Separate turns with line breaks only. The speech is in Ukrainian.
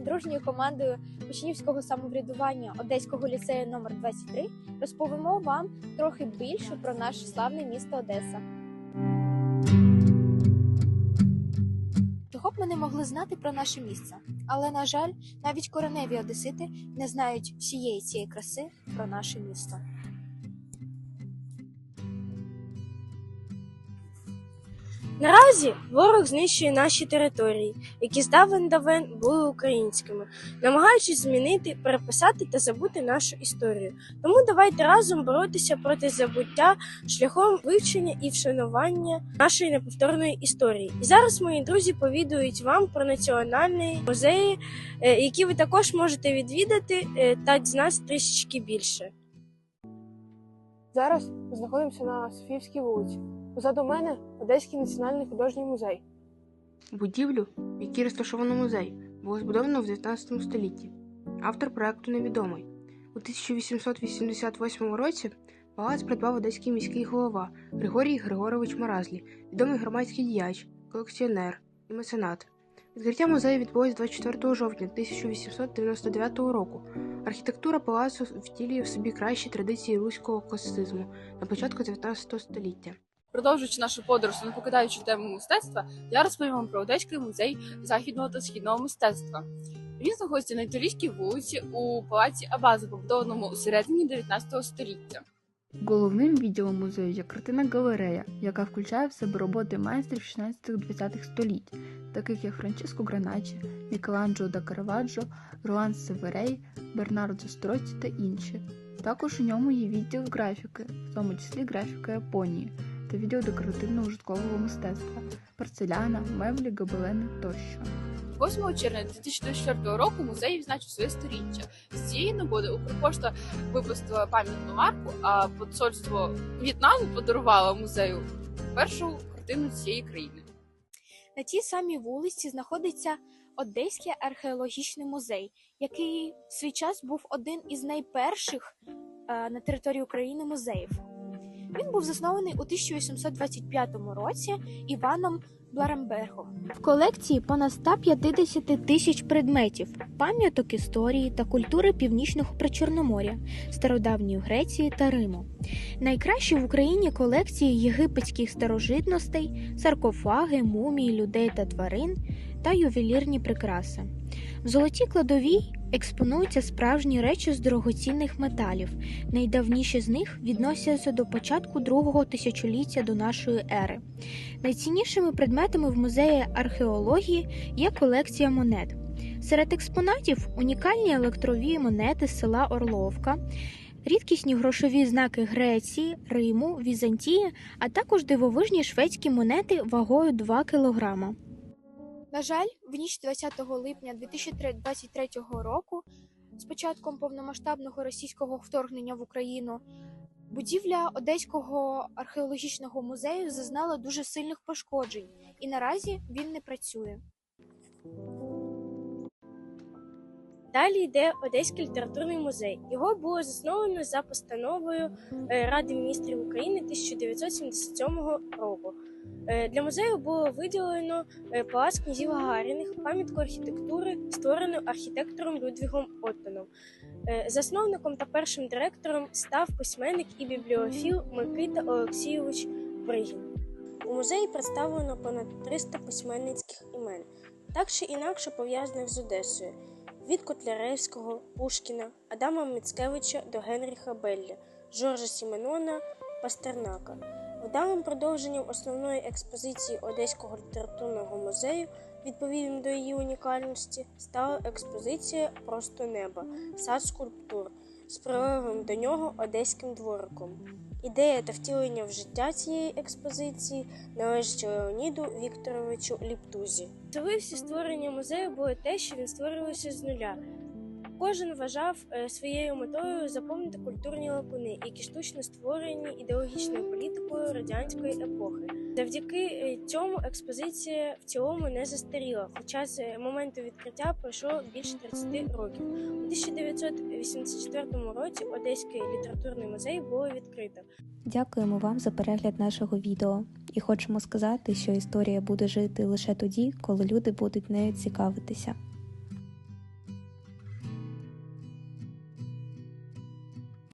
дружньою командою учнівського самоврядування Одеського ліцею номер 23 розповімо вам трохи більше про наше славне місто Одеса. Чого б ми не могли знати про наше місце? Але, на жаль, навіть кореневі одесити не знають всієї цієї краси про наше місто.
Наразі ворог знищує наші території, які здавен давен були українськими, намагаючись змінити, переписати та забути нашу історію. Тому давайте разом боротися проти забуття шляхом вивчення і вшанування нашої неповторної історії. І зараз мої друзі повідують вам про національні музеї, е, які ви також можете відвідати е, та дізнатися трішечки більше.
Зараз знаходимося на Софіївській вулиці. Позаду мене Одеський національний художній музей.
Будівлю, в якій розташовано музей, було збудовано в 19 столітті. Автор проекту невідомий. У 1888 році палац придбав одеський міський голова Григорій Григорович Маразлі, відомий громадський діяч, колекціонер і меценат. Відкриття музею відбулось 24 жовтня 1899 року. Архітектура палацу втілює в собі кращі традиції руського класицизму на початку 19 століття.
Продовжуючи нашу подорож, не покидаючи тему мистецтва, я розповім вам про Одеський музей західного та східного мистецтва. Він знаходиться на Італійській вулиці у палаці Абаза, побудованому у середині 19 століття.
Головним відділом музею є картина галерея, яка включає в себе роботи майстрів 16-20 століть, таких як Франческо Граначі, Мікеланджело да Караваджо, Руан Северей, Бернардо Строці та інші. Також у ньому є відділ графіки, в тому числі графіка Японії, та відділ декоративно-ужиткового мистецтва, порцеляна, меблі, гобелени тощо.
8 червня 2024 року музей відзначив своє сторіччя. З цієї нагоди Укрпошта випустила пам'ятну марку, а посольство В'єтнаму подарувало музею першу картину цієї країни.
На тій самій вулиці знаходиться Одеський археологічний музей, який в свій час був один із найперших е, на території України музеїв. Він був заснований у 1825 році Іваном Бларембергом. В колекції понад 150 тисяч предметів, пам'яток історії та культури північного причорноморя, стародавньої Греції та Риму. Найкращі в Україні колекції єгипетських старожитностей, саркофаги, мумії людей та тварин та ювелірні прикраси. В золотій кладовій експонуються справжні речі з дорогоцінних металів. Найдавніші з них відносяться до початку другого тисячоліття до нашої ери. Найціннішими предметами в музеї археології є колекція монет. Серед експонатів унікальні електрові монети села Орловка, рідкісні грошові знаки Греції, Риму, Візантії, а також дивовижні шведські монети вагою 2 кг. На жаль, в ніч 20 липня 2023 року, з початком повномасштабного російського вторгнення в Україну, будівля Одеського археологічного музею зазнала дуже сильних пошкоджень, і наразі він не працює.
Далі йде Одеський літературний музей. Його було засновано за постановою е, Ради міністрів України 1977 року. Е, Для музею було виділено е, палац князів Гагаріних, пам'ятку архітектури, створену архітектором Людвігом Оттоном. Засновником та першим директором став письменник і бібліофіл Микита Олексійович Бригін. У музеї представлено понад 300 письменницьких імен, так чи інакше пов'язаних з Одесою від Котляревського, Пушкіна, Адама Міцкевича до Генріха Белля, Жоржа Сіменона, Пастернака. Вдалим продовженням основної експозиції Одеського літературного музею, відповідно до її унікальності, стала експозиція Просто неба, сад скульптур з проривом до нього одеським двориком. Ідея та втілення в життя цієї експозиції належить Леоніду Вікторовичу Ліптузі. Можливості створення музею було те, що він створювався з нуля. Кожен вважав е, своєю метою заповнити культурні лакуни, які штучно створені ідеологічною політикою радянської епохи. Завдяки е, цьому експозиція в цілому не застаріла, хоча з е, моменту відкриття пройшло більше 30 років. У 1984 році Одеський літературний музей було відкрито.
Дякуємо вам за перегляд нашого відео і хочемо сказати, що історія буде жити лише тоді, коли люди будуть нею цікавитися.